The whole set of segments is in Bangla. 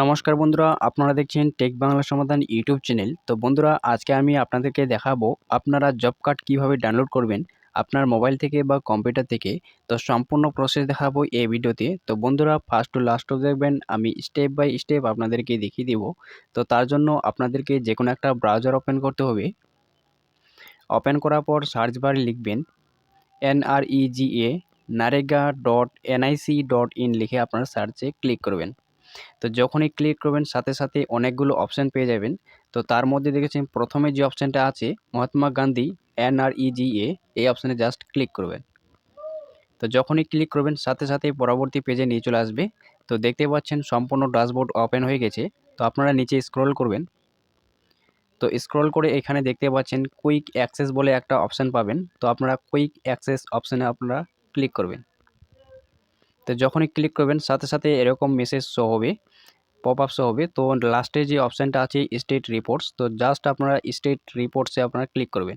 নমস্কার বন্ধুরা, আপনারা দেখছেন টেক বাংলা সমাধান ইউটিউব চ্যানেল। তো বন্ধুরা, আজকে আমি আপনাদেরকে দেখাবো আপনারা জব কার্ড কীভাবে ডাউনলোড করবেন আপনার মোবাইল থেকে বা কম্পিউটার থেকে। তো সম্পূর্ণ প্রসেস দেখাবো এই ভিডিওতে। তো বন্ধুরা ফার্স্ট টু লাস্ট দেখবেন, আমি স্টেপ বাই স্টেপ আপনাদেরকে দেখিয়ে দেব। তো তার জন্য আপনাদেরকে যে কোনো একটা ব্রাউজার ওপেন করতে হবে। ওপেন করার পর সার্চ বারে লিখবেন NREGA NREGA dot NIC dot in লিখে আপনারা সার্চে ক্লিক করবেন। তো যখনই ক্লিক করবেন, সাথে সাথে অনেকগুলো অপশান পেয়ে যাবেন। তো তার মধ্যে দেখেছেন, প্রথমে যে অপশানটা আছে, মহাত্মা গান্ধী এনআরইজিএ এই অপশানে জাস্ট ক্লিক করবেন। তো যখনই ক্লিক করবেন, সাথে সাথে পরবর্তী পেজে নিয়ে চলে আসবে। তো দেখতে পাচ্ছেন, সম্পূর্ণ ড্যাশবোর্ড ওপেন হয়ে গেছে। তো আপনারা নিচে স্ক্রল করবেন। তো স্ক্রল করে এখানে দেখতে পাচ্ছেন কুইক অ্যাক্সেস বলে একটা অপশান পাবেন। তো আপনারা কুইক অ্যাক্সেস অপশানে আপনারা ক্লিক করবেন। তো যখনই ক্লিক করবেন, সাথে সাথে এরকম মেসেজ শো হবে পপ আপ শো হবে। তো লাস্টে যে অপশানটা আছে স্টেট রিপোর্টস তো জাস্ট আপনারা স্টেট রিপোর্টসে আপনারা ক্লিক করবেন।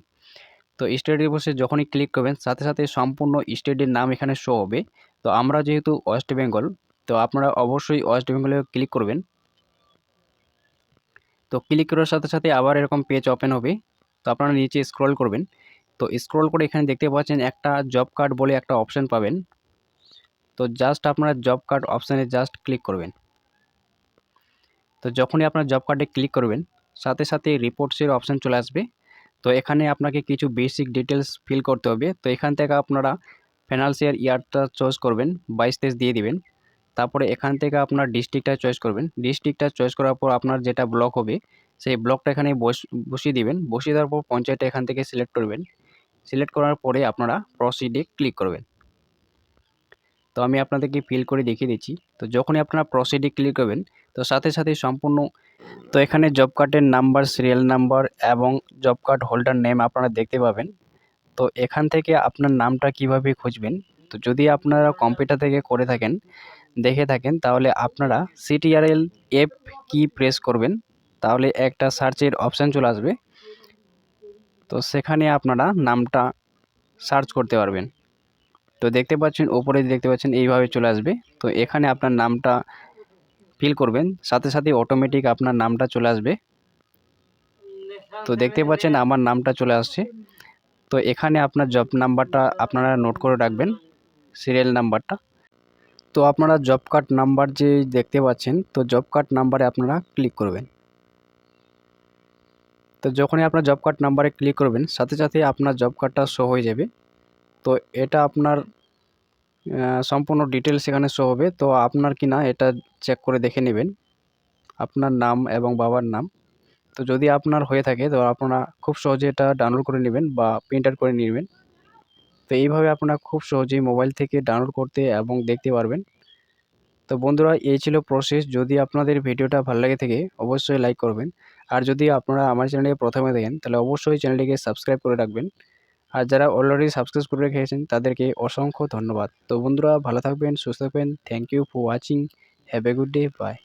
তো স্টেট রিপোর্টসে যখনই ক্লিক করবেন, সাথে সাথে সম্পূর্ণ স্টেটের নাম এখানে শো হবে। তো আমরা যেহেতু ওয়েস্ট বেঙ্গল তো আপনারা অবশ্যই ওয়েস্ট বেঙ্গলে ক্লিক করবেন। তো ক্লিক করার সাথে সাথে আবার এরকম পেজ ওপেন হবে। তো আপনারা নিচে স্ক্রল করবেন। তো স্ক্রল করে এখানে দেখতে পাচ্ছেন একটা জব কার্ড বলে একটা অপশান পাবেন। তো জাস্ট আপনার জব কার্ড অপশানে জাস্ট ক্লিক করবেন। তো যখনই আপনার জব কার্ডে ক্লিক করবেন, সাথে সাথে রিপোর্টসের অপশান চলে আসবে। তো এখানে আপনাকে কিছু বেসিক ডিটেলস ফিল করতে হবে। তো এখান থেকে আপনারা ফিনান্সিয়াল ইয়ারটা চয়েস করবেন, বাইশ তেইশ দিয়ে দিবেন। তারপরে এখান থেকে আপনার ডিস্ট্রিক্টটা চয়েস করবেন। ডিস্ট্রিক্টটা চয়েস করার পর আপনার যেটা ব্লক হবে, সেই ব্লকটা এখানে বসিয়ে দিবেন। বসিয়ে দেওয়ার পর পঞ্চায়েতটা এখান থেকে সিলেক্ট করবেন। সিলেক্ট করার পরে আপনারা প্রসিডে ক্লিক করবেন। তো আমি আপনাদেরকে ফিল করে দেখিয়ে দিচ্ছি। তো যখনই আপনারা প্রসিডে ক্লিক করবেন, তো সাথে সাথে সম্পূর্ণ, তো এখানে জব কার্ডের নাম্বার সিরিয়াল নাম্বার এবং জব কার্ড হোল্ডার নেম আপনারা দেখতে পাবেন। তো এখান থেকে আপনার নামটা কীভাবে খুঁজবেন, তো যদি আপনারা কম্পিউটার থেকে করে থাকেন, দেখে থাকেন, তাহলে আপনারা সিটিআরএল এফ কি প্রেস করবেন, তাহলে একটা সার্চের অপশান চলে আসবে। তো সেখানে আপনারা নামটা সার্চ করতে পারবেন। তো দেখতে পাচ্ছেন, ওপরে দেখতে পাচ্ছেন, এইভাবে চলে আসবে। তো এখানে আপনার নামটা ফিল করবেন, সাথে সাথে অটোমেটিক আপনার নামটা চলে আসবে। তো দেখতে পাচ্ছেন, আমার নামটা চলে আসছে। তো এখানে আপনার জব নাম্বারটা আপনারা নোট করে রাখবেন সিরিয়াল নাম্বারটা তো আপনারা জব কার্ড নাম্বার যে দেখতে পাচ্ছেন, তো জব কার্ড নাম্বারে আপনারা ক্লিক করবেন। তো যখনই আপনার জব কার্ড নাম্বারে ক্লিক করবেন, সাথে সাথে আপনার জব কার্ডটা শো হয়ে যাবে। তো এটা আপনার সম্পূর্ণ ডিটেলস এখানে শো হবে। তো আপনার কি না এটা চেক করে দেখে নেবেন। আপনার নাম এবং বাবার নাম। তো যদি আপনার হয়ে থাকে, তো আপনারা খুব সহজে এটা ডাউনলোড করে নেবেন বা প্রিন্ট আউট করে নেবেন। তো এইভাবে আপনারা খুব সহজেই মোবাইল থেকে ডাউনলোড করতে এবং দেখতে পারবেন। তো বন্ধুরা, এই ছিল প্রসেস যদি আপনাদের ভিডিওটা ভালো লাগে থাকে, অবশ্যই লাইক করবেন। আর যদি আপনারা আমার চ্যানেলে প্রথমে দেখেন, তাহলে অবশ্যই চ্যানেলটিকে সাবস্ক্রাইব করে রাখবেন। আর যারা অলরেডি সাবস্ক্রাইব করে রেখেছেন, তাদেরকে অসংখ্য ধন্যবাদ। তো বন্ধুরা, ভালো থাকবেন, সুস্থ থাকবেন। Thank you for watching have a good day bye